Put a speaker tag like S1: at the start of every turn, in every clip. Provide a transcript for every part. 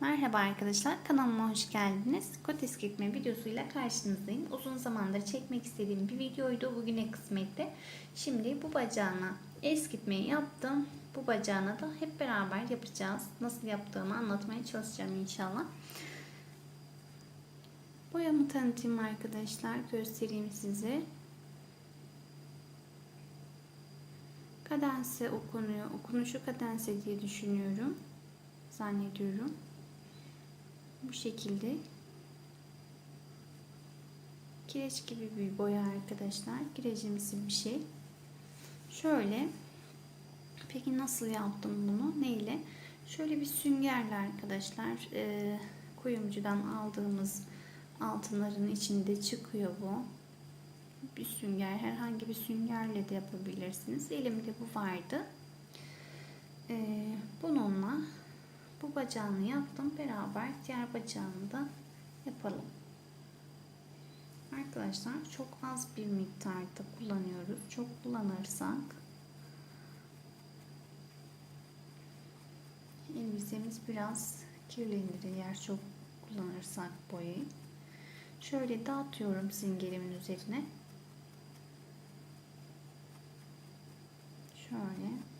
S1: Merhaba arkadaşlar, kanalıma hoş geldiniz. Kot eskitme videosuyla karşınızdayım. Uzun zamandır çekmek istediğim bir videoydu. Bugüne kısmette. Şimdi bu bacağına eskitmeyi yaptım. Bu bacağına da hep beraber yapacağız. Nasıl yaptığımı anlatmaya çalışacağım inşallah. Boyamı tanıtayım arkadaşlar. Göstereyim size. Kadense okunuyor. Okunuşu kadense diye düşünüyorum. Zannediyorum. Bu şekilde. Kireç gibi bir boya arkadaşlar. Kirecimsi bir şey. Şöyle. Peki nasıl yaptım bunu? Neyle? Şöyle bir süngerle arkadaşlar. E, kuyumcudan aldığımız altınların içinde çıkıyor bu. Bir sünger. Herhangi bir süngerle de yapabilirsiniz. Elimde bu vardı. E, bununla bu bacağını yaptım. Beraber diğer bacağını da yapalım. Arkadaşlar çok az bir miktarda kullanıyoruz. Çok kullanırsak elbisemiz biraz kirlenir eğer çok kullanırsak boyayı. Şöyle dağıtıyorum süngerimin üzerine. Şöyle.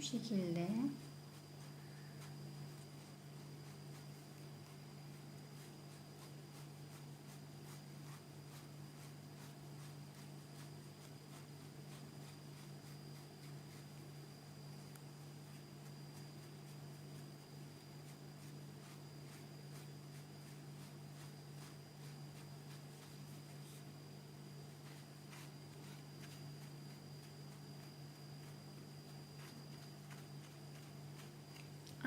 S1: Şekilde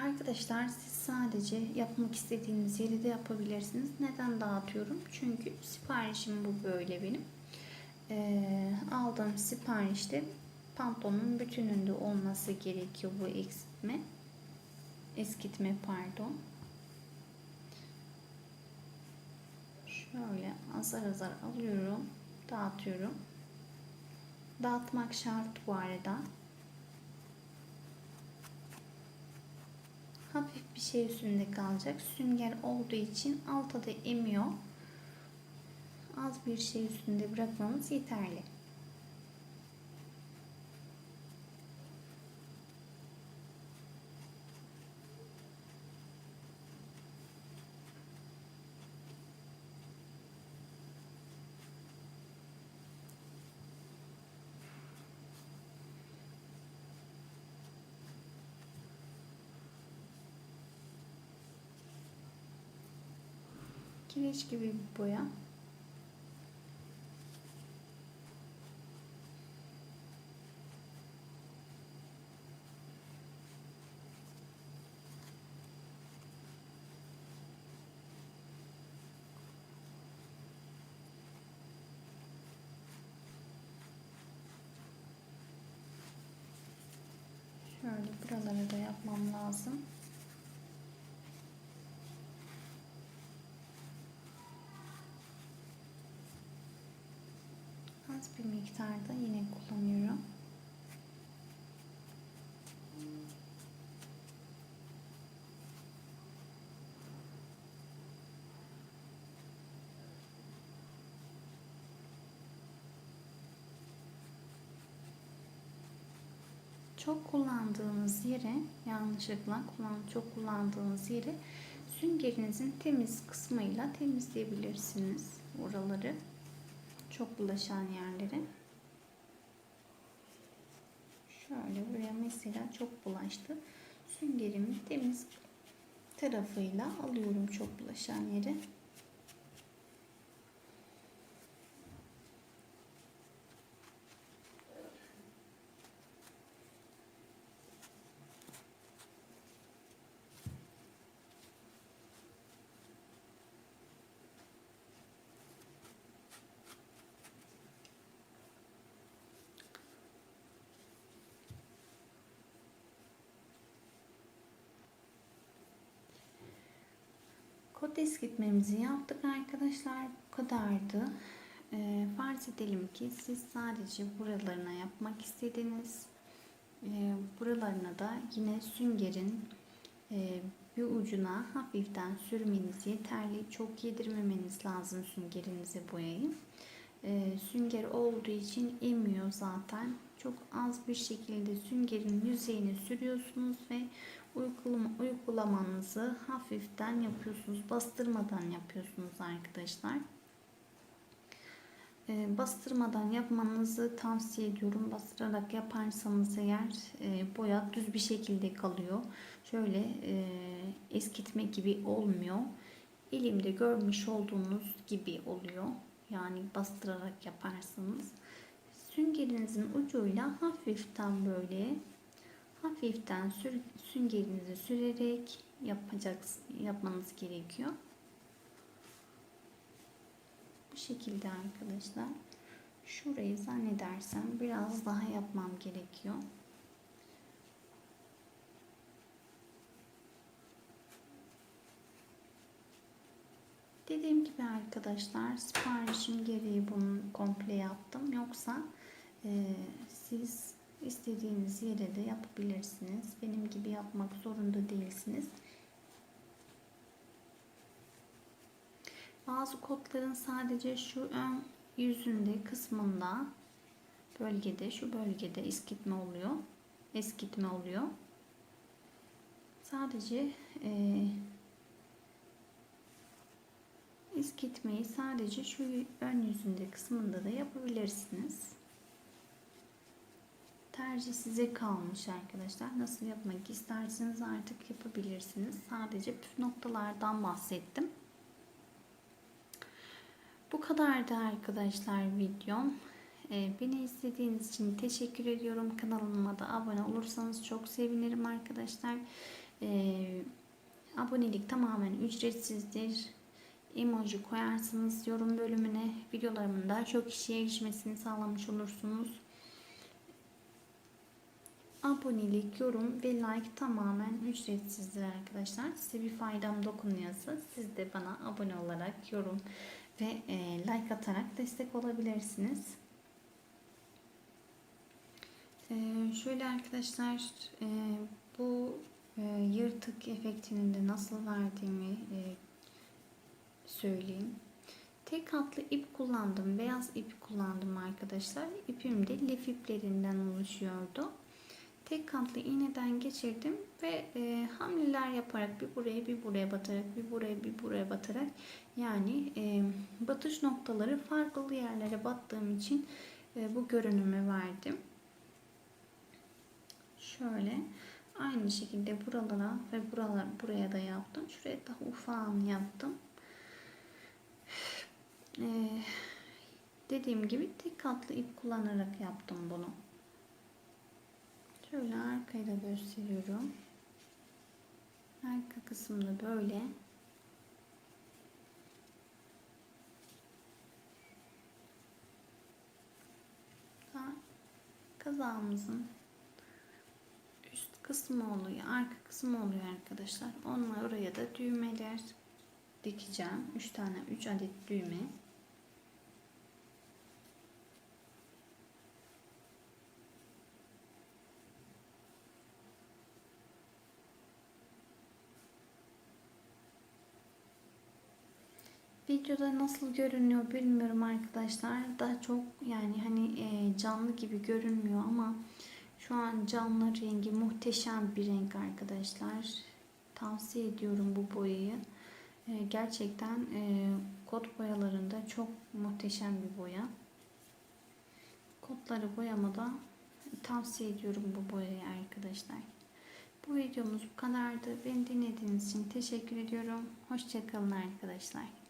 S1: Arkadaşlar siz sadece yapmak istediğiniz yeri de yapabilirsiniz. Neden dağıtıyorum? Çünkü siparişim bu böyle benim. Ee, aldığım siparişte pantolonun bütününde olması gerekiyor bu eksiltme. Eskitme pardon. Şöyle azar azar alıyorum. Dağıtıyorum. Dağıtmak şart bu arada. Hafif bir şey üstünde kalacak. Sünger olduğu için alta da emiyor. Az bir şey üstünde bırakmamız yeterli. Kireç gibi bir boya. Şöyle buraları da yapmam lazım. Az bir miktarda yine kullanıyorum. Çok kullandığınız yere yanlışlıkla kullan çok kullandığınız yere süngerinizin temiz kısmıyla temizleyebilirsiniz oraları çok bulaşan yerleri. Şöyle buraya mesela çok bulaştı. Süngerimi temiz tarafıyla alıyorum çok bulaşan yeri. Kod eskitmemizi yaptık arkadaşlar. Bu kadardı. E, farz edelim ki siz sadece buralarına yapmak istediniz. E, buralarına da yine süngerin e, bir ucuna hafiften sürmeniz yeterli. Çok yedirmemeniz lazım süngerinize boyayı. E, sünger olduğu için emiyor zaten. Çok az bir şekilde süngerin yüzeyine sürüyorsunuz ve uygulamanızı hafiften yapıyorsunuz. Bastırmadan yapıyorsunuz arkadaşlar. E, bastırmadan yapmanızı tavsiye ediyorum. Bastırarak yaparsanız eğer e, boya düz bir şekilde kalıyor. Şöyle e, eskitme gibi olmuyor. Elimde görmüş olduğunuz gibi oluyor. Yani bastırarak yaparsanız. Süngerinizin ucuyla hafiften böyle hafiften sür, süngerinizi sürerek yapacaksınız, yapmanız gerekiyor. Bu şekilde arkadaşlar. Şurayı zannedersem biraz daha yapmam gerekiyor. Dediğim gibi arkadaşlar siparişim gereği bunu komple yaptım. Yoksa e, siz istediğiniz yere de yapabilirsiniz. Benim gibi yapmak zorunda değilsiniz. Bazı kodların sadece şu ön yüzünde kısmında bölgede şu bölgede eskitme oluyor. Eskitme oluyor. Sadece e, eskitmeyi sadece şu ön yüzünde kısmında da yapabilirsiniz. Tercih size kalmış arkadaşlar. Nasıl yapmak isterseniz artık yapabilirsiniz. Sadece püf noktalardan bahsettim. Bu kadardı arkadaşlar videom. Ee, beni izlediğiniz için teşekkür ediyorum. Kanalıma da abone olursanız çok sevinirim arkadaşlar. Ee, abonelik tamamen ücretsizdir. Emoji koyarsınız yorum bölümüne. Videolarımın daha çok kişiye erişmesini sağlamış olursunuz. Abonelik, yorum ve like tamamen ücretsizdir arkadaşlar. Size bir faydam dokunuyorsa siz de bana abone olarak yorum ve e, like atarak destek olabilirsiniz. E, şöyle arkadaşlar e, bu yırtık efektini de nasıl verdiğimi söyleyeyim. Tek katlı ip kullandım. Beyaz ip kullandım arkadaşlar. İpim de lif iplerinden oluşuyordu tek katlı iğneden geçirdim ve e, hamleler yaparak bir buraya bir buraya batarak bir buraya bir buraya batarak yani e, batış noktaları farklı yerlere battığım için e, bu görünümü verdim. Şöyle aynı şekilde buralara ve buralar buraya da yaptım. Şuraya daha ufağını yaptım. Ee, dediğim gibi tek katlı ip kullanarak yaptım bunu. Şöyle arkayı da gösteriyorum. Arka kısmında böyle. Kazağımızın üst kısmı oluyor. Arka kısmı oluyor arkadaşlar. Onunla oraya da düğmeler dikeceğim. 3 tane 3 adet düğme. Videoda nasıl görünüyor bilmiyorum arkadaşlar. Daha çok yani hani e, canlı gibi görünmüyor ama şu an canlı rengi muhteşem bir renk arkadaşlar. Tavsiye ediyorum bu boyayı. E, gerçekten e, kot boyalarında çok muhteşem bir boya. Kotları boyamada tavsiye ediyorum bu boyayı arkadaşlar. Bu videomuz bu kadardı. Beni dinlediğiniz için teşekkür ediyorum. Hoşçakalın arkadaşlar.